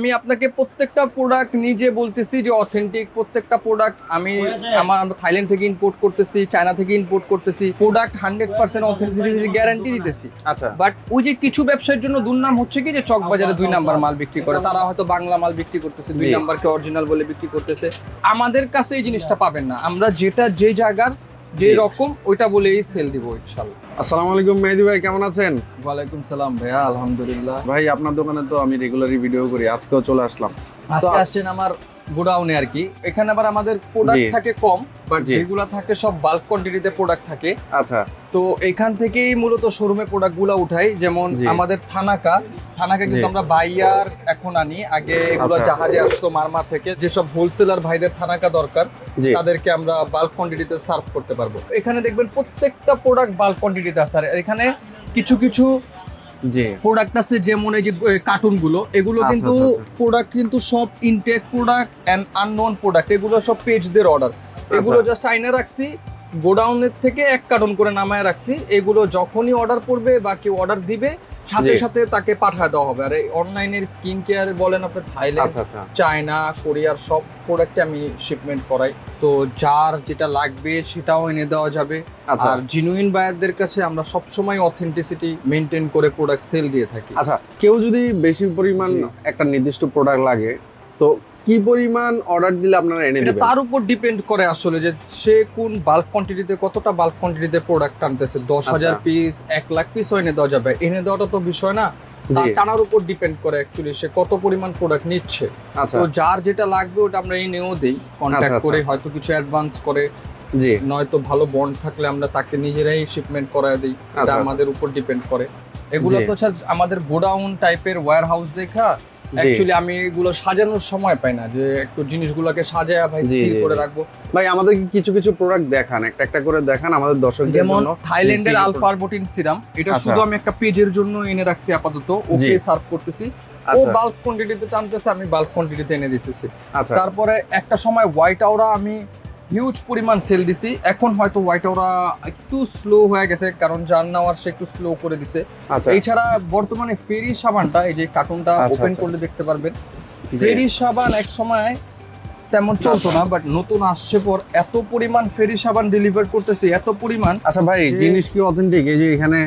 আমি আপনাকে প্রত্যেকটা প্রোডাক্ট নিজে বলতেছি যে অথেন্টিক প্রত্যেকটা প্রোডাক্ট আমি আমার আমরা থাইল্যান্ড থেকে ইম্পোর্ট করতেছি চায়না থেকে ইম্পোর্ট করতেছি product hundred percent authenticity guarantee দিতেছি। আচ্ছা। বাট ওই যে কিছু ব্যবসার জন্য দুর্নাম হচ্ছে কি যে চক বাজারে দুই নাম্বার মাল বিক্রি করে তারা হয়তো বাংলা মাল বিক্রি করতেছে দুই নাম্বারকে অরিজিনাল বলে বিক্রি করতেছে। আমাদের কাছে এই জিনিসটা পাবেন না। আমরা যেটা যে জায়গার যে রকম ওইটা বলেই সেল দিব ইনশাআল্লাহ। আসসালামু আলাইকুম মেহেদি ভাই কেমন আছেন? ওয়ালাইকুম সালাম ভাইয়া আলহামদুলিল্লাহ। ভাই আপনার দোকানে তো আমি রেগুলারই ভিডিও করি আজকেও চলে আসলাম। আজকে আসছেন আমার গোডাউনে আর কি। এখানে আবার আমাদের প্রোডাক্ট। থাকে কম বাট যেগুলো থাকে সব বাল্ক কোয়ান্টিটিতে প্রোডাক্ট থাকে। আচ্ছা। তো এখান থেকেই মূলত শোরুমে প্রোডাক্টগুলো উঠাই। যেমন আমাদের থানাকা। থানাকা কিন্তু। আমরা বাইয়ার এখন আনি। আগে এগুলো আচ্ছা। জাহাজে আসতো মারমা থেকে। যেসব হোলসেলার ভাইদের থানাকা দরকার তাদেরকে আমরা বাল্ক কোয়ান্টিটিতে সার্ভ করতে পারব। এখানে দেখবেন প্রত্যেকটা প্রোডাক্ট বাল্ক কোয়ান্টিটিতে আছে। আর এখানে কিছু কিছু প্রোডাক্ট আছে যেমন এই যে কার্টুনগুলো এগুলো আচ্ছা, কিন্তু আচ্ছা, আচ্ছা। প্রোডাক্ট কিন্তু সব intake product and unknown product এগুলো সব পেজদের অর্ডার এগুলো জাস্ট আইনে রাখছি গোডাউনের থেকে এক কার্টুন করে নামায় রাখছি এগুলো যখনই অর্ডার পড়বে বা কেউ অর্ডার দিবে সাথে সাথে তাকে পাঠায় দেওয়া হবে। আর এই অনলাইনের স্কিন কেয়ার বলেন আপনি থাইল্যান্ড আচ্ছা আচ্ছা। চায়না কোরিয়ার সব প্রোডাক্টে আমি শিপমেন্ট করাই। তো যার যেটা লাগবে সেটাও এনে দেওয়া যাবে। আচ্ছা। আর জিনুইন বায়ারদের কাছে আমরা সব সময় অথেন্টিসিটি মেনটেন করে প্রোডাক্ট সেল দিয়ে থাকি। আচ্ছা কেউ যদি বেশি পরিমাণ একটা নির্দিষ্ট প্রোডাক্ট লাগে তো কি পরিমাণ অর্ডার দিলে আপনারা এনে দিবেন? তার উপর ডিপেন্ড করে আসলে যে সে কোন বাল্ক কোয়ান্টিটিতে কতটা বাল্ক কোয়ান্টিটিতে প্রোডাক্ট আনতেছে। দশ হাজার আচ্ছা। পিস এক লাখ পিস এনে দেওয়া যাবে। এনে দেওয়াটা তো বিষয় না। টানার উপর ডিপেন্ড করে অ্যাকচুয়ালি সে কত পরিমাণ প্রোডাক্ট নিচ্ছে। আচ্ছা। তো যার যেটা লাগবে ওটা আমরা এনেও দেই। কন্ট্যাক্ট আচ্ছা, করে। হয়তো কিছু অ্যাডভান্স করে। জি। নয়তো ভালো বন্ড থাকলে আমরা তাকে নিজেরাই শিপমেন্ট করায় দিই। এটা। আমাদের উপর ডিপেন্ড করে। এগুলো তো স্যার আমাদের গোডাউন টাইপের ওয়্যার হাউস দেখা। অ্যাকচুয়ালি আমি এগুলো সাজানোর সময় পাই না যে একটু জিনিসগুলোকে সাজায় ভাই স্থির করে রাখব। ভাই আমাদেরকে কিছু কিছু প্রোডাক্ট দেখান একটা একটা করে দেখান আমাদের দর্শকদের যেমন থাইল্যান্ডের আলফারবোটিন সিরাম এটা আচ্ছা। শুধু আমি একটা পেজের জন্য এনে রাখছি আপাতত ওকে সার্ভ করতেছি। ও বাল্ক কোয়ান্টিটিতে টানতেছে আমি বাল্ক কোয়ান্টিটিতে এনে দিতেছি। আচ্ছা। তারপরে একটা সময় হোয়াইট আওরা আমি হিউজ পরিমাণ সেল দিছি। এখন হয়তো হোয়াইট আওরা একটু স্লো হয়ে গেছে কারণ জান নেওয়ার সে একটু স্লো করে দিছে। আচ্ছা। এছাড়া বর্তমানে ফেরি সাবানটা এই যে কার্টুনটা আচ্ছা, ওপেন আচ্ছা। করলে দেখতে পারবেন। ফেরি সাবান এক সময় তেমন চলতো না বাট নতুন আসছে পর এত পরিমাণ ফেরি সাবান ডেলিভার করতেছে এত পরিমাণ আচ্ছা ভাই জিনিস কি অথেন্টিক এই যে এখানে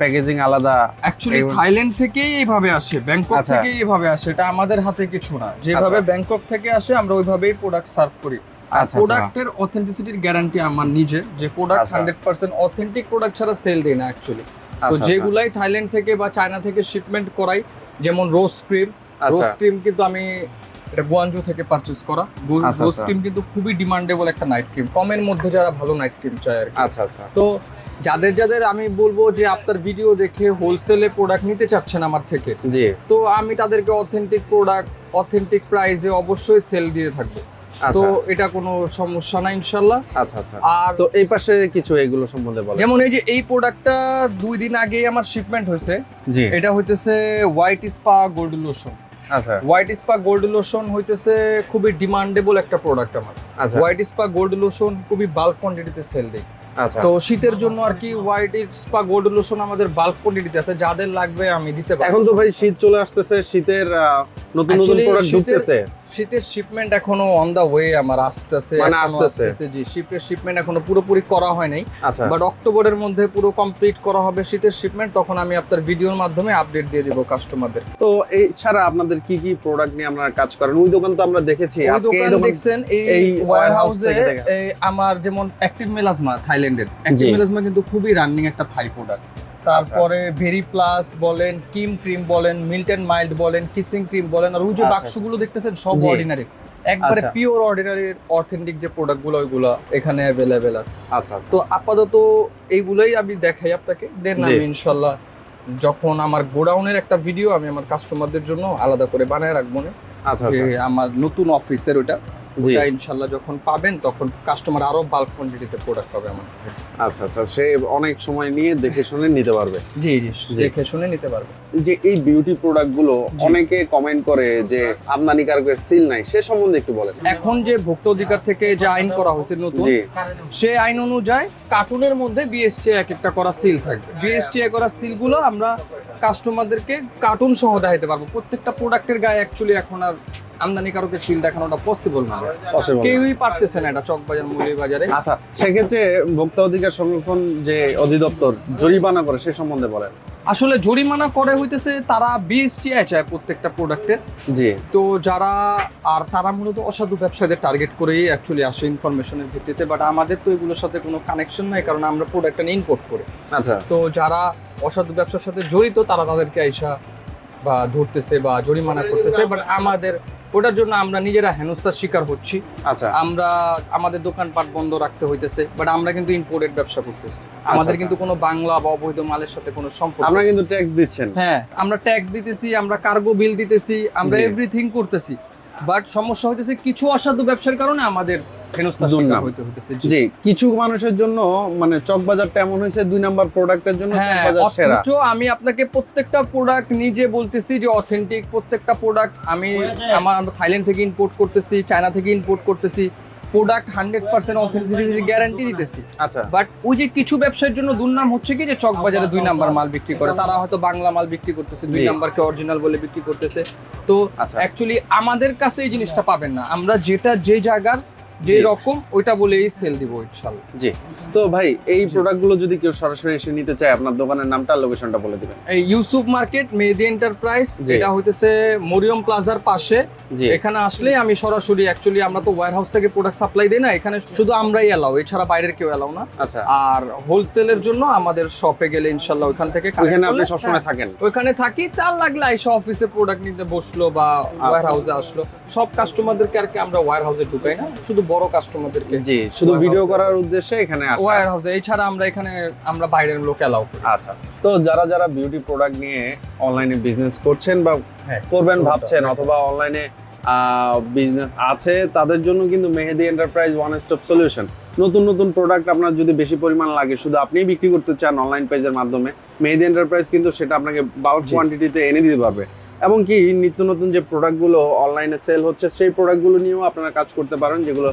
প্যাকেজিং আলাদা অ্যাকচুয়ালি থাইল্যান্ড থেকেই এইভাবে আসে ব্যাংকক আচ্ছা। থেকেই এইভাবে আসে এটা আমাদের হাতে কিছু না। যেভাবে আচ্ছা। ব্যাংকক থেকে আসে আমরা ওইভাবেই প্রোডাক্ট সার্ভ করি। আর আচ্ছা, আচ্ছা। প্রোডাক্টের অথেন্টিসিটির গ্যারান্টি আমার নিজে যে প্রোডাক্ট আচ্ছা। হান্ড্রেড পার্সেন্ট অথেন্টিক প্রোডাক্ট ছাড়া সেল দেয় না অ্যাকচুয়ালি তো আচ্ছা, আচ্ছা। যেগুলাই থাইল্যান্ড থেকে বা চায়না থেকে শিপমেন্ট করাই যেমন রোজ ক্রিম আচ্ছা রোজ ক্রিম কিন্তু আমি এটা থেকে পারচেজ করা আচ্ছা, রোজ আচ্ছা। ক্রিম কিন্তু খুবই ডিমান্ডেবল একটা নাইট ক্রিম কমের মধ্যে যারা ভালো নাইট ক্রিম চায় আর কি আচ্ছা আচ্ছা তো যাদের যাদের আমি বলব যে আপনার ভিডিও দেখে হোলসেলে প্রোডাক্ট নিতে চাচ্ছেন আমার থেকে তো আমি তাদেরকে অথেন্টিক প্রোডাক্ট অথেন্টিক প্রাইসে অবশ্যই সেল দিয়ে থাকব তো আচ্ছা এটা কোনো সমস্যা না ইনশাল্লাহ। আচ্ছা আচ্ছা। আর তো এই পাশে কিছু এগুলো সম্বন্ধে বলেন। যেমন এই যে এই প্রোডাক্টটা দুই দিন আগেই আমার শিপমেন্ট হয়েছে। জি। এটা হইতেছে হোয়াইট স্পা গোল্ড লোশন আচ্ছা। হোয়াইট স্পা গোল্ড লোশন হইতেছে খুবই ডিমান্ডেবল একটা প্রোডাক্ট আমার। আচ্ছা। হোয়াইট স্পা গোল্ড লোশন খুবই বাল্ক কোয়ান্টিটিতে সেল দেয়। আচ্ছা। তো শীতের জন্য আর কি হোয়াইট স্পা গোল্ড লোশন আমাদের বাল্ক কোয়ান্টিটিতে আছে যাদের লাগবে আমি দিতে পারি এখন তো ভাই শীত চলে আসতেছে শীতের নতুন নতুন প্রোডাক্ট ঢুকতেছে। শীতের শিপমেন্ট এখনও অন দা ওয়ে আমার আসতেছে মানে আসতেছে। জি শীতের শিপমেন্ট এখনও পুরোপুরি করা হয় নাই। আচ্ছা। বাট অক্টোবরের মধ্যে পুরো কমপ্লিট করা হবে শীতের শিপমেন্ট তখন আমি আপনার ভিডিওর মাধ্যমে আপডেট দিয়ে দিব কাস্টমারদের তো এই ছাড়া আপনাদের কি কি প্রোডাক্ট নিয়ে আপনারা কাজ করেন? ওই দোকান তো আমরা দেখেছি। আজকে এই দোকান দেখছেন এই ওয়্যার হাউসে আমার যেমন অ্যাক্টিভ মেলাজমা থাইল্যান্ডের অ্যাক্টিভ। মেলাজমা কিন্তু খুবই রানিং একটা থাই প্রোডাক্ট তারপরে ভেরি প্লাস বলেন কিম ক্রিম বলেন মিল্টন মাইল্ড বলেন কিসিং ক্রিম বলেন আর ওই যে আচ্ছা। বাক্সগুলো দেখতেছেন সব। অর্ডিনারি একবারে আচ্ছা। পিওর অর্ডিনারি অথেন্টিক যে প্রোডাক্টগুলো ওইগুলো এখানে অ্যাভেলেবেল আছে আচ্ছা আচ্ছা তো আপাতত এইগুলোই আমি দেখাই আপনাকে দেন আমি ইনশাল্লাহ যখন আমার গোডাউনের একটা ভিডিও আমি আমার কাস্টমারদের জন্য আলাদা করে বানায় রাখব না আচ্ছা আচ্ছা আমার নতুন অফিসের ওটা। ওটা ইনশাল্লাহ যখন পাবেন তখন কাস্টমার আরও বাল্ক কোয়ান্টিটিতে প্রোডাক্ট পাবে আমার আচ্ছা আচ্ছা সে অনেক সময় নিয়ে দেখে শুনে নিতে পারবে। জি জি। দেখে শুনে নিতে পারবে। যে এই বিউটি প্রোডাক্টগুলো অনেকে কমেন্ট করে যে আমদানিকারকের সিল নাই সে সম্বন্ধে একটু বলেন। এখন যে ভোক্তা অধিকার থেকে যে আইন করা হয়েছে নতুন সে আইন অনুযায়ী কার্টুনের মধ্যে বিএসটি এক একটা করা সিল থাকবে। বিএসটি করা সিলগুলো আমরা কাস্টমারদেরকে কার্টুন সহ দেখাইতে পারব। প্রত্যেকটা প্রোডাক্টের গায়ে অ্যাকচুয়ালি এখন আর আমদানিকারকের সিল দেখানোটা পসিবল না। কেউই পারতেছে না এটা চকবাজার মৌলী বাজারে আচ্ছা সেক্ষেত্রে ভোক্তা অধিকার সংরক্ষণ যে অধিদপ্তর জরিমানা করে সে সম্বন্ধে বলেন। আসলে জরিমানা করে হইতেছে তারা বিএসটিআই চায় প্রত্যেকটা প্রোডাক্টের জি। তো যারা আর তারা মূলত অসাধু ব্যবসায়ীদের টার্গেট করেই অ্যাকচুয়ালি আসে ইনফরমেশনের ভিত্তিতে বাট আমাদের তো এগুলোর সাথে কোনো কানেকশন নাই কারণ আমরা প্রোডাক্টটা ইম্পোর্ট করি। আচ্ছা। তো যারা অসাধু ব্যবসার সাথে জড়িত তারা তাদেরকে আইসা বা ধরতেছে বা জরিমানা করতেছে বাট আমাদের ওটার জন্য আমরা নিজেরা হেনস্থার শিকার হচ্ছি। আচ্ছা। আমরা আমাদের দোকানপাট বন্ধ রাখতে হইতেছে বাট আমরা কিন্তু ইম্পোর্টেড ব্যবসা করতেছি। আমাদের আচ্ছা। কিন্তু কোনো বাংলা বা অবৈধ মালের সাথে কোনো সম্পর্ক আপনারা কিন্তু ট্যাক্স দিচ্ছেন। হ্যাঁ আমরা ট্যাক্স দিতেছি আমরা কার্গো বিল দিতেছি আমরা এভরিথিং করতেছি। বাট সমস্যা হইতেছে কিছু অসাধু ব্যবসার কারণে আমাদের জি। কিছু মানুষের জন্য মানে চকবাজারটা এমন হয়েছে দুই নাম্বার প্রোডাক্টের জন্য হ্যাঁ সেরা। আমি আপনাকে প্রত্যেকটা প্রোডাক্ট নিজে বলতেছি যে অথেন্টিক প্রত্যেকটা প্রোডাক্ট আমি আমার থাইল্যান্ড থেকে ইম্পোর্ট করতেছি চায়না থেকে ইম্পোর্ট করতেছি product hundred percent authenticity guarantee দিতেছি। আচ্ছা। বাট ওই যে কিছু ব্যবসায়ের জন্য দুর্নাম হচ্ছে কি যে চক বাজারে দুই নাম্বার মাল বিক্রি করে? তারা হয়তো বাংলা মাল বিক্রি করতেছে দুই। নাম্বারকে অরিজিনাল বলে বিক্রি করতেছে। তো আচ্ছা। অ্যাকচুয়ালি আমাদের কাছে এই জিনিসটা পাবেন না। আমরা যেটা যে জায়গার যে রকম ওইটা বলেই সেল দিব জি। তো ভাই এই প্রোডাক্টগুলো যদি কেউ সরাসরি এসে নিতে চায় আপনার দোকানের নামটা লোকেশনটা বলে দিবেন। এই ইউসুফ মার্কেট মেহেদি এন্টারপ্রাইজ। এটা হইতেছে মরিয়ম প্লাজার পাশে। এখানে আসলে আমি সরাসরি অ্যাকচুয়ালি আমরা তো ওয়্যার হাউস থেকে প্রোডাক্ট সাপ্লাই দিই না এখানে শুধু আমরাই এলাও এছাড়া বাইরের কেউ এলাও না। আচ্ছা। আর হোলসেলের জন্য আমাদের শপে গেলে ইনশাল্লাহ ওইখান থেকে ওইখানে আপনি সবসময় হ্যাঁ, থাকেন। ওইখানে থাকি তার লাগলে আইসা অফিসে প্রোডাক্ট নিতে বসল বা ওয়্যার হাউসে আসলো। সব কাস্টমারদেরকে আর কি আমরা ওয়্যার হাউসে ঢুকাই না শুধু বড় কাস্টমারদেরকে জি শুধু ভিডিও করার উদ্দেশ্যে এখানে আসা। ওয়্যার হাউসে এছাড়া আমরা এখানে আমরা বাইরের লোক এলাও করি। আচ্ছা তো যারা যারা বিউটি প্রোডাক্ট নিয়ে অনলাইনে বিজনেস করছেন বা হ্যাঁ করবেন ভাবছেন অথবা অনলাইনে বিজনেস আছে তাদের জন্য কিন্তু Mehedi enterprise one stop solution নতুন নতুন প্রোডাক্ট আপনার যদি বেশি পরিমাণ লাগে শুধু আপনিই বিক্রি করতে চান অনলাইন পেজের মাধ্যমে মেহেদি এন্টারপ্রাইজ কিন্তু সেটা আপনাকে বাল্ক। কোয়ান্টিটিতে এনে দিতে পারবে। এবং কি নিত্য নতুন যে প্রোডাক্টগুলো অনলাইনে সেল হচ্ছে সেই প্রোডাক্টগুলো নিয়েও আপনারা কাজ করতে পারেন যেগুলো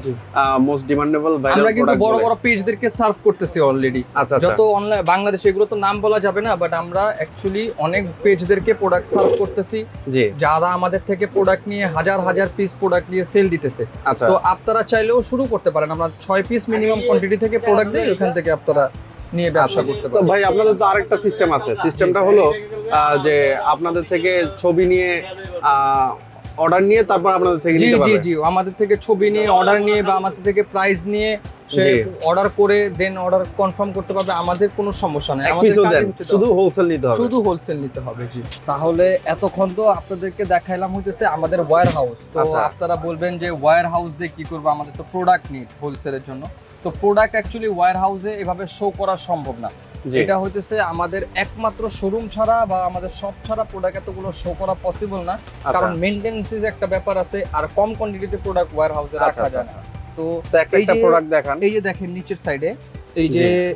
মোস্ট ডিমান্ডেবল আমরা কিন্তু প্রোডাক্ট বড় বড় পেজদেরকে সার্ভ করতেছি অলরেডি আচ্ছা আচ্ছা। যত অনলাইন বাংলাদেশে এগুলো তো নাম বলা যাবে না বাট আমরা অ্যাকচুয়ালি অনেক পেজদেরকে প্রোডাক্ট সার্ভ করতেছি। জি। যারা আমাদের থেকে প্রোডাক্ট নিয়ে হাজার হাজার পিস প্রোডাক্ট নিয়ে সেল দিতেছে। আচ্ছা। তো আপনারা চাইলেও শুরু করতে পারেন। আমরা ছয় পিস মিনিমাম কোয়ান্টিটি থেকে প্রোডাক্ট দিই ওখান থেকে আপনারা নিয়ে ব্যবসা করতে তো ভাই আপনাদের তো আরেকটা সিস্টেম আছে। সিস্টেমটা হলো যে আপনাদের থেকে ছবি নিয়ে অর্ডার নিয়ে তারপর আপনাদের থেকে নিতে পারবে। জি আমাদের থেকে ছবি নিয়ে অর্ডার নিয়ে বা আমাদের থেকে প্রাইস নিয়ে সে অর্ডার করে দেন অর্ডার কনফার্ম করতে পারবে আমাদের কোনো সমস্যা নেই। আমাদের শুধু হোলসেল নিতে হবে। শুধু হোলসেল নিতে হবে জি। তাহলে এতক্ষণ তো আপনাদেরকে দেখাইলাম হইতেছে আমাদের ওয়্যার হাউস তো আচ্ছা। আপনারা বলবেন যে ওয়্যার হাউস দিয়ে কি করব? আমাদের তো প্রোডাক্ট নিড হোলসেলের জন্য। তো প্রোডাক্ট অ্যাকচুয়ালি ওয়্যার হাউসে এভাবে শো করা সম্ভব না। এটা হইতেছে আমাদের একমাত্র শোরুম ছাড়া বা আমাদের সব ছাড়া প্রোডাক্ট এতগুলো শো করা পসিবল না। আচ্ছা। কারণ মেনটেন্সিস একটা ব্যাপার আছে আর কম কোয়ান্টিটিতে প্রোডাক্ট ওয়্যার হাউসে আচ্ছা, রাখা আচ্ছা, যায় না। তো একটা এই যে- প্রোডাক্ট দেখান। এই যে দেখেন নিচের সাইডে এই যে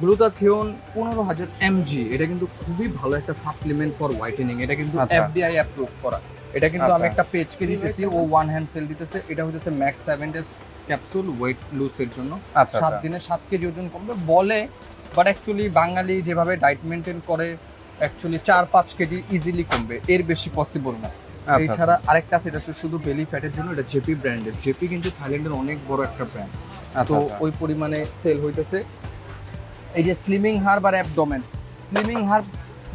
গ্লুটাথিওন পনেরো হাজার এমজি এটা কিন্তু খুবই ভালো একটা সাপ্লিমেন্ট ফর হোয়াইটেনিং এটা কিন্তু আচ্ছা। এফডিআই অ্যাপ্রুভ করা। এটা কিন্তু আমি আচ্ছা। একটা পেজকে দিতেছি ও ওয়ান হ্যান্ড সেল দিতেছে এটা হচ্ছে max seven days capsule weight লুসের জন্য। আচ্ছা সাত আচ্ছা। দিনে সাত কেজি ওজন কমবে। বলে বাট অ্যাকচুয়ালি বাঙালি যেভাবে ডায়েট মেনটেন করে অ্যাকচুয়ালি চার পাঁচ কেজি ইজিলি কমবে। এর বেশি পসিবল না। আচ্ছা, এছাড়া আরেকটা আছে এটা শুধু বেলি ফ্যাটের জন্য এটা জেপি ব্র্যান্ডের জেপি কিন্তু থাইল্যান্ডের অনেক বড় একটা ব্র্যান্ড তো। ওই পরিমাণে সেল হইতেছে। এই যে স্লিমিং হার বা অ্যাবডোমেন স্লিমিং হার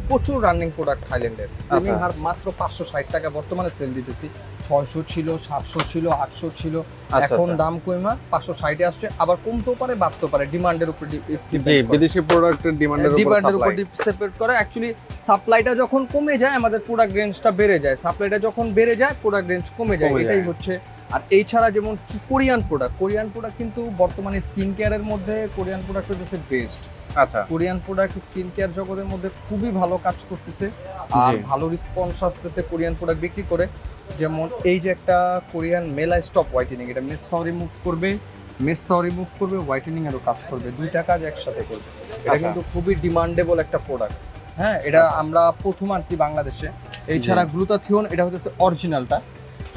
প্রচুর রানিং প্রোডাক্ট থাইল্যান্ডের। স্লিমিং। হার মাত্র পাঁচশো ষাট টাকা বর্তমানে সেল দিতেছি। ছয়শো ছিল সাতশো ছিল আটশো ছিল। আচ্ছা, এখন আচ্ছা। দাম কইমা পাঁচশো ষাটে আসছে আবার কমতেও পারে বাড়তেও পারে ডিমান্ডের উপর বিদেশি প্রোডাক্টের ডিমান্ডের উপর ডিমান্ডের উপর সেপারেট করে অ্যাকচুয়ালি সাপ্লাইটা যখন কমে যায় আমাদের প্রোডাক্ট রেঞ্জটা বেড়ে যায়। সাপ্লাইটা যখন বেড়ে যায় প্রোডাক্ট রেঞ্জ কমে যায় এটাই হচ্ছে। আর এই ছাড়া যেমন কোরিয়ান প্রোডাক্ট কোরিয়ান প্রোডাক্ট কিন্তু বর্তমানে স্কিন কেয়ারের মধ্যে কোরিয়ান প্রোডাক্ট হচ্ছে বেস্ট আচ্ছা। কোরিয়ান প্রোডাক্ট স্কিন কেয়ার জগতের মধ্যে খুবই ভালো কাজ করতেছে। আর ভালো রেসপন্স আসতেছে কোরিয়ান প্রোডাক্ট বিক্রি করে। যেমন এই যে একটা কোরিয়ান মেলা স্টপ হোয়াইটেনিং এটা মেস্তাও রিমুভ করবে মেস্তাও রিমুভ করবে হোয়াইটেনিং এরও কাজ করবে দুইটা কাজ একসাথে করবে। এটা আচ্ছা। কিন্তু খুবই ডিমান্ডেবল একটা প্রোডাক্ট হ্যাঁ এটা আমরা প্রথম আনছি বাংলাদেশে। এছাড়া গ্লুটাথিওন এটা হচ্ছে অরিজিনালটা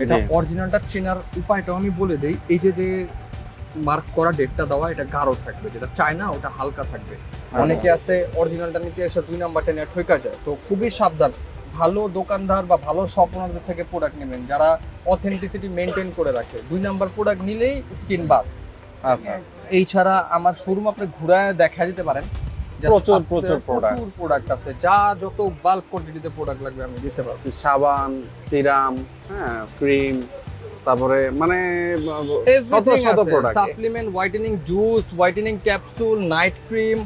এটা। অরিজিনালটা চেনার উপায়টাও আমি বলে দেই এই যে যে মার্ক করা ডেটটা দেওয়া এটা গাঢ় থাকবে। যেটা চায়না ওটা হালকা থাকবে। অনেকে আছে অরিজিনালটা নিতে এসে দুই নাম্বারটা নিয়ে ঠকা যায়। তো খুবই সাবধান। ভালো দোকানদার বা ভালো শপ থেকে প্রোডাক্ট নেবেন যারা অথেন্টিসিটি মেনটেন করে রাখে। দুই নাম্বার প্রোডাক্ট নিলেই স্কিন বাদ। আচ্ছা। এই ছাড়া আমার শোরুম আপনি ঘুরায় দেখা দিতে পারেন। প্রচুর, প্রচুর product। প্রচুর প্রোডাক্ট আছে। যা যত বাল্ক কোয়ান্টিটিতে প্রোডাক্ট লাগবে আমি দিতে পারব। সাবান সিরাম হ্যাঁ ক্রিম তারপরে মানে শত শত product supplement whitening juice whitening capsule night cream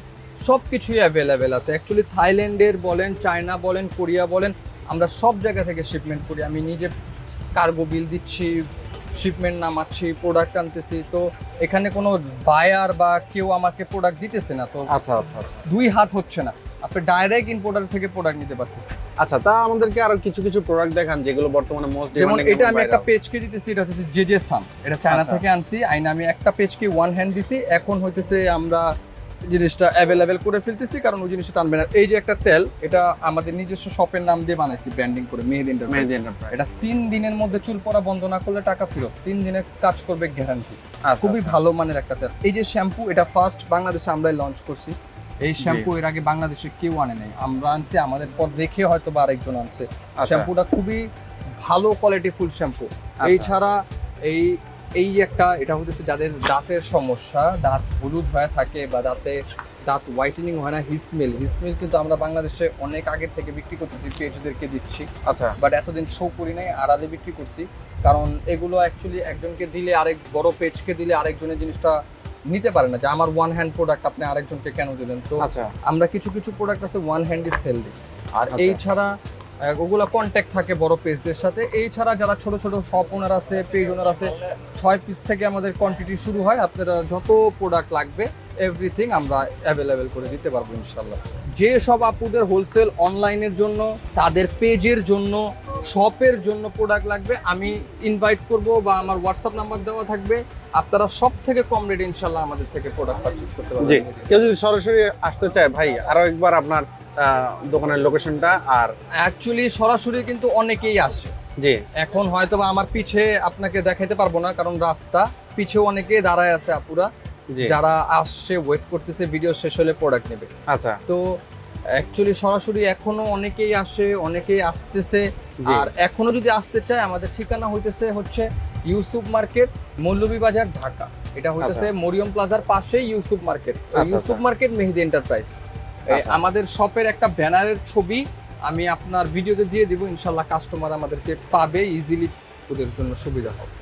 সব কিছুই অ্যাভেলেবেল আছে। অ্যাকচুয়ালি থাইল্যান্ডের বলেন চায়না বলেন কোরিয়া বলেন আমরা সব জায়গা থেকে শিপমেন্ট করি। আমি নিজে কার্গো বিল দিচ্ছি শিপমেন্ট নামাচ্ছি প্রোডাক্ট আনতেছি। তো এখানে কোনো বায়ার বা কেউ আমাকে প্রোডাক্ট দিতেছে না তো আচ্ছা আচ্ছা আচ্ছা। দুই হাত হচ্ছে না। আপনি ডাইরেক্ট ইম্পোর্টার থেকে প্রোডাক্ট নিতে পারতেছেন। আচ্ছা তা আমাদেরকে আরও কিছু কিছু প্রোডাক্ট দেখান যেগুলো বর্তমানে মোস্ট যেমন এটা আমি একটা পেজকে দিতেছি এটা হচ্ছে জেজে সাম এটা চায়না আচ্ছা। থেকে আনছি। আইনা আমি একটা পেজকে ওয়ান হ্যান্ড দিছি এখন হইতেছে আমরা জিনিসটা অ্যাভেলেবেল করে ফেলতেছি কারণ ওই জিনিসটা টানবে না। এই যে একটা তেল এটা আমাদের নিজস্ব শপের নাম দিয়ে বানাইছি ব্র্যান্ডিং করে মেহেদ মেহেদি এটা তিন দিনের মধ্যে চুল পড়া বন্ধ না করলে টাকা ফেরত তিন দিনের কাজ করবে গ্যারান্টি আচ্ছা, খুবই ভালো মানের একটা তেল। এই যে শ্যাম্পু এটা ফার্স্ট বাংলাদেশে আমরাই লঞ্চ করছি। এই শ্যাম্পু এর আগে বাংলাদেশে কেউ আনে নাই। আমরা আনছি আমাদের পর দেখে হয়তো বা আরেকজন আনছে। আচ্ছা। শ্যাম্পুটা খুবই ভালো কোয়ালিটি ফুল শ্যাম্পু আচ্ছা। এই ছাড়া এই এই একটা এটা হচ্ছে যাদের দাঁতের সমস্যা দাঁত হলুদ হয়ে থাকে বা দাঁতে দাঁত হোয়াইটেনিং হয় না হিসমিল হিসমিল কিন্তু আমরা বাংলাদেশে অনেক আগে থেকে বিক্রি করতেছি পেজদেরকে দিচ্ছি। আচ্ছা। বাট এতদিন শো করি নাই আড়ালে বিক্রি করছি। কারণ এগুলো অ্যাকচুয়ালি একজনকে দিলে আরেক বড় পেজকে দিলে আরেকজনের জিনিসটা নিতে পারে না যে আমার ওয়ান হ্যান্ড প্রোডাক্ট আপনি আরেকজনকে কেন দিলেন? তো আচ্ছা। আমরা কিছু কিছু প্রোডাক্ট আছে ওয়ান হ্যান্ডি সেল দিই আর আচ্ছা। এই ছাড়া ওগুলা কন্ট্যাক্ট থাকে বড় পেজদের সাথে। এই ছাড়া যারা ছোট ছোট শপ ওনার আছে পেজ ওনার আছে, ছয় পিস থেকে আমাদের কোয়ান্টিটি শুরু হয়। আপনারা যত প্রোডাক্ট লাগবে এভরিথিং আমরা অ্যাভেলেবেল করে দিতে পারব ইনশাল্লাহ যে সব আপুদের হোলসেল অনলাইনের জন্য, তাদের পেজের জন্য শপের জন্য প্রোডাক্ট লাগবে, আমি ইনভাইট করব বা আমার হোয়াটসঅ্যাপ নাম্বার দেওয়া থাকবে। আপনারা সব থেকে কম রেট ইনশাল্লাহ আমাদের থেকে প্রোডাক্ট পারচেজ করতে জি। পারবেন কেউ যদি সরাসরি আসতে চায়, ভাই, আরও একবার আপনার দোকানের লোকেশনটা আর অ্যাকচুয়ালি সরাসরি কিন্তু অনেকেই আসে। জি। এখন হয়তো বা আমার পিছে আপনাকে দেখাইতে পারব না কারণ রাস্তা পিছে অনেকে দাঁড়ায় আছে আপুরা। যারা আসছে ওয়েট করতেছে ভিডিও শেষ হলে প্রোডাক্ট নেবে। আচ্ছা। তো অ্যাকচুয়ালি সরাসরি এখনও অনেকেই আসে অনেকেই আসতেছে। আর এখনও যদি আসতে চায় আমাদের ঠিকানা হইতেছে হচ্ছে ইউসুফ মার্কেট মৌলভীবাজার ঢাকা। এটা হইতেছে মরিয়ম প্লাজার পাশেই ইউসুফ মার্কেট। আচ্ছা, ইউসুফ আচ্ছা। মার্কেট মেহেদি এন্টারপ্রাইজ আচ্ছা। আমাদের শপের একটা ব্যানারের ছবি আমি আপনার ভিডিওতে দিয়ে দিব ইনশাল্লাহ কাস্টমার আমাদেরকে পাবে ইজিলি ওদের জন্য সুবিধা হবে।